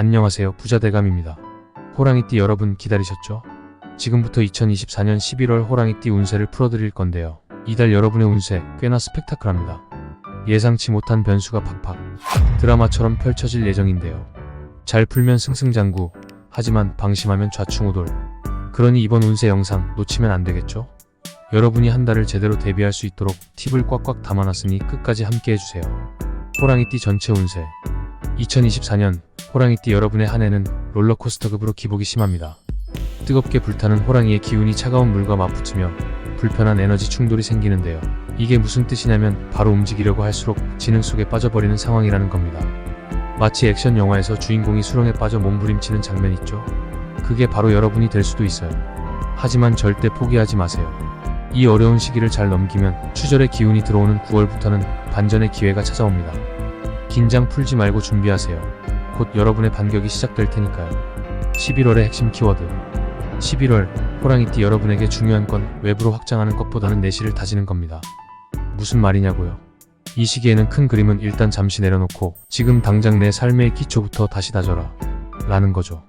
안녕하세요. 부자대감입니다. 호랑이띠 여러분 기다리셨죠? 지금부터 2024년 11월 호랑이띠 운세를 풀어드릴 건데요. 이달 여러분의 운세 꽤나 스펙타클합니다. 예상치 못한 변수가 팍팍 드라마처럼 펼쳐질 예정인데요. 잘 풀면 승승장구, 하지만 방심하면 좌충우돌. 그러니 이번 운세 영상 놓치면 안 되겠죠? 여러분이 한 달을 제대로 대비할 수 있도록 팁을 꽉꽉 담아놨으니 끝까지 함께 해주세요. 호랑이띠 전체 운세 2024년 호랑이띠 여러분의 한 해는 롤러코스터급으로 기복이 심합니다. 뜨겁게 불타는 호랑이의 기운이 차가운 물과 맞붙으며 불편한 에너지 충돌이 생기는데요. 이게 무슨 뜻이냐면 바로 움직이려고 할수록 지능 속에 빠져버리는 상황이라는 겁니다. 마치 액션 영화에서 주인공이 수렁에 빠져 몸부림치는 장면 있죠? 그게 바로 여러분이 될 수도 있어요. 하지만 절대 포기하지 마세요. 이 어려운 시기를 잘 넘기면 추절의 기운이 들어오는 9월부터는 반전의 기회가 찾아옵니다. 긴장 풀지 말고 준비하세요. 곧 여러분의 반격이 시작될 테니까요. 11월의 핵심 키워드 11월 호랑이띠 여러분에게 중요한 건 외부로 확장하는 것보다는 내실을 다지는 겁니다. 무슨 말이냐고요? 이 시기에는 큰 그림은 일단 잠시 내려놓고 지금 당장 내 삶의 기초부터 다시 다져라 라는 거죠.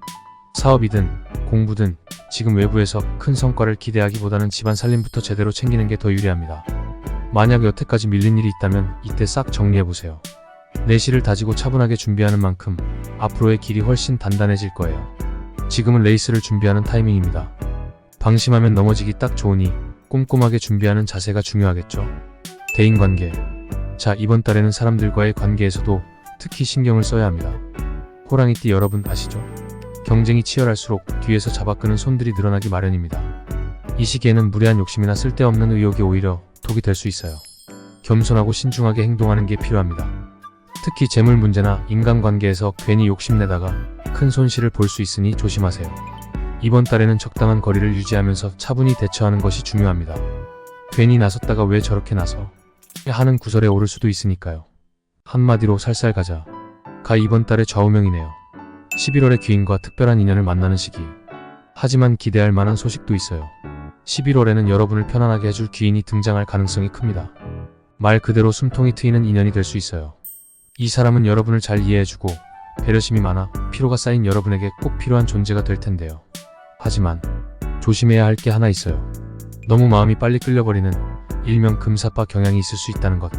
사업이든 공부든 지금 외부에서 큰 성과를 기대하기보다는 집안 살림부터 제대로 챙기는 게 더 유리합니다. 만약 여태까지 밀린 일이 있다면 이때 싹 정리해보세요. 내실을 다지고 차분하게 준비하는 만큼 앞으로의 길이 훨씬 단단해질 거예요. 지금은 레이스를 준비하는 타이밍입니다. 방심하면 넘어지기 딱 좋으니 꼼꼼하게 준비하는 자세가 중요하겠죠. 대인관계. 자, 이번 달에는 사람들과의 관계에서도 특히 신경을 써야 합니다. 호랑이띠 여러분 아시죠? 경쟁이 치열할수록 뒤에서 잡아끄는 손들이 늘어나기 마련입니다. 이 시기에는 무례한 욕심이나 쓸데없는 의욕이 오히려 독이 될 수 있어요. 겸손하고 신중하게 행동하는 게 필요합니다. 특히 재물 문제나 인간관계에서 괜히 욕심내다가 큰 손실을 볼 수 있으니 조심하세요. 이번 달에는 적당한 거리를 유지하면서 차분히 대처하는 것이 중요합니다. 괜히 나섰다가 왜 저렇게 나서? 하는 구설에 오를 수도 있으니까요. 한마디로 살살 가자. 가 이번 달의 좌우명이네요. 11월에 귀인과 특별한 인연을 만나는 시기. 하지만 기대할 만한 소식도 있어요. 11월에는 여러분을 편안하게 해줄 귀인이 등장할 가능성이 큽니다. 말 그대로 숨통이 트이는 인연이 될 수 있어요. 이 사람은 여러분을 잘 이해해주고 배려심이 많아 피로가 쌓인 여러분에게 꼭 필요한 존재가 될 텐데요. 하지만 조심해야 할 게 하나 있어요. 너무 마음이 빨리 끌려버리는 일명 금사빠 경향이 있을 수 있다는 것.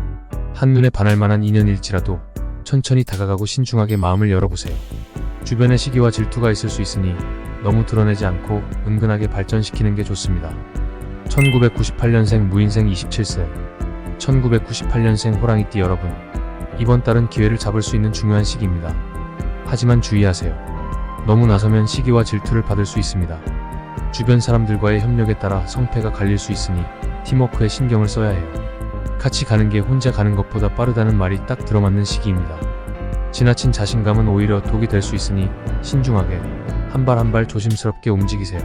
한눈에 반할 만한 인연일지라도 천천히 다가가고 신중하게 마음을 열어보세요. 주변에 시기와 질투가 있을 수 있으니 너무 드러내지 않고 은근하게 발전시키는 게 좋습니다. 1998년생 무인생 27세 1998년생 호랑이띠 여러분 이번 달은 기회를 잡을 수 있는 중요한 시기입니다. 하지만 주의하세요. 너무 나서면 시기와 질투를 받을 수 있습니다. 주변 사람들과의 협력에 따라 성패가 갈릴 수 있으니 팀워크에 신경을 써야 해요. 같이 가는 게 혼자 가는 것보다 빠르다는 말이 딱 들어맞는 시기입니다. 지나친 자신감은 오히려 독이 될 수 있으니 신중하게 한 발 한발 조심스럽게 움직이세요.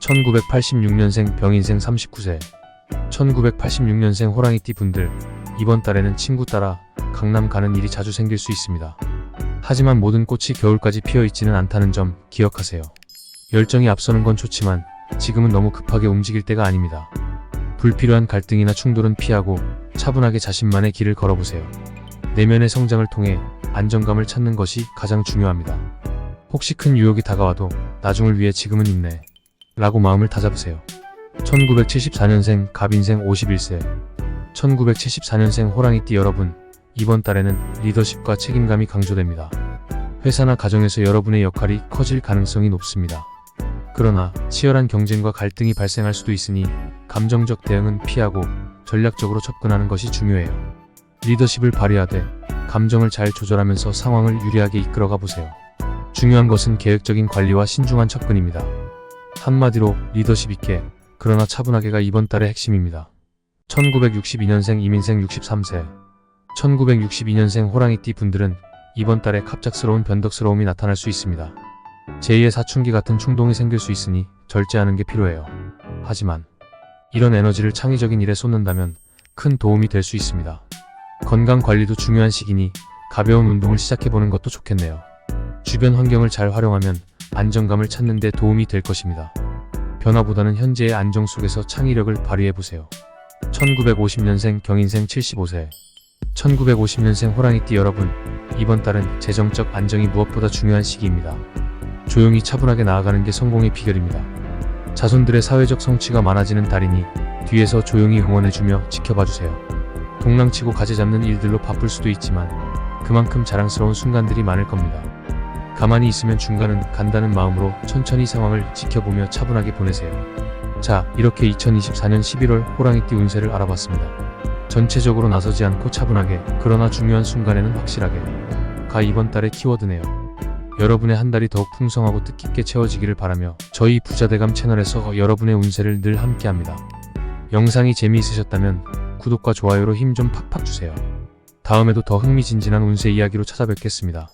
1986년생 병인생 39세 1986년생 호랑이띠 분들 이번 달에는 친구 따라 강남 가는 일이 자주 생길 수 있습니다. 하지만 모든 꽃이 겨울까지 피어 있지는 않다는 점 기억하세요. 열정이 앞서는 건 좋지만 지금은 너무 급하게 움직일 때가 아닙니다. 불필요한 갈등이나 충돌은 피하고 차분하게 자신만의 길을 걸어보세요. 내면의 성장을 통해 안정감을 찾는 것이 가장 중요합니다. 혹시 큰 유혹이 다가와도 나중을 위해 지금은 있네. 라고 마음을 다잡으세요. 1974년생 갑인생 51세 1974년생 호랑이띠 여러분 이번 달에는 리더십과 책임감이 강조됩니다. 회사나 가정에서 여러분의 역할이 커질 가능성이 높습니다. 그러나 치열한 경쟁과 갈등이 발생할 수도 있으니 감정적 대응은 피하고 전략적으로 접근하는 것이 중요해요. 리더십을 발휘하되 감정을 잘 조절하면서 상황을 유리하게 이끌어가 보세요. 중요한 것은 계획적인 관리와 신중한 접근입니다. 한마디로 리더십 있게 그러나 차분하게가 이번 달의 핵심입니다. 1962년생 이민생 63세 1962년생 호랑이띠 분들은 이번 달에 갑작스러운 변덕스러움이 나타날 수 있습니다. 제2의 사춘기 같은 충동이 생길 수 있으니 절제하는 게 필요해요. 하지만 이런 에너지를 창의적인 일에 쏟는다면 큰 도움이 될 수 있습니다. 건강 관리도 중요한 시기니 가벼운 운동을 시작해보는 것도 좋겠네요. 주변 환경을 잘 활용하면 안정감을 찾는 데 도움이 될 것입니다. 변화보다는 현재의 안정 속에서 창의력을 발휘해보세요. 1950년생 경인생 75세 1950년생 호랑이띠 여러분, 이번 달은 재정적 안정이 무엇보다 중요한 시기입니다. 조용히 차분하게 나아가는 게 성공의 비결입니다. 자손들의 사회적 성취가 많아지는 달이니 뒤에서 조용히 응원해주며 지켜봐주세요. 동랑치고 가지 잡는 일들로 바쁠 수도 있지만 그만큼 자랑스러운 순간들이 많을 겁니다. 가만히 있으면 중간은 간다는 마음으로 천천히 상황을 지켜보며 차분하게 보내세요. 자, 이렇게 2024년 11월 호랑이띠 운세를 알아봤습니다. 전체적으로 나서지 않고 차분하게, 그러나 중요한 순간에는 확실하게. 가 이번 달의 키워드네요. 여러분의 한 달이 더욱 풍성하고 뜻깊게 채워지기를 바라며 저희 부자대감 채널에서 여러분의 운세를 늘 함께합니다. 영상이 재미있으셨다면 구독과 좋아요로 힘 좀 팍팍 주세요. 다음에도 더 흥미진진한 운세 이야기로 찾아뵙겠습니다.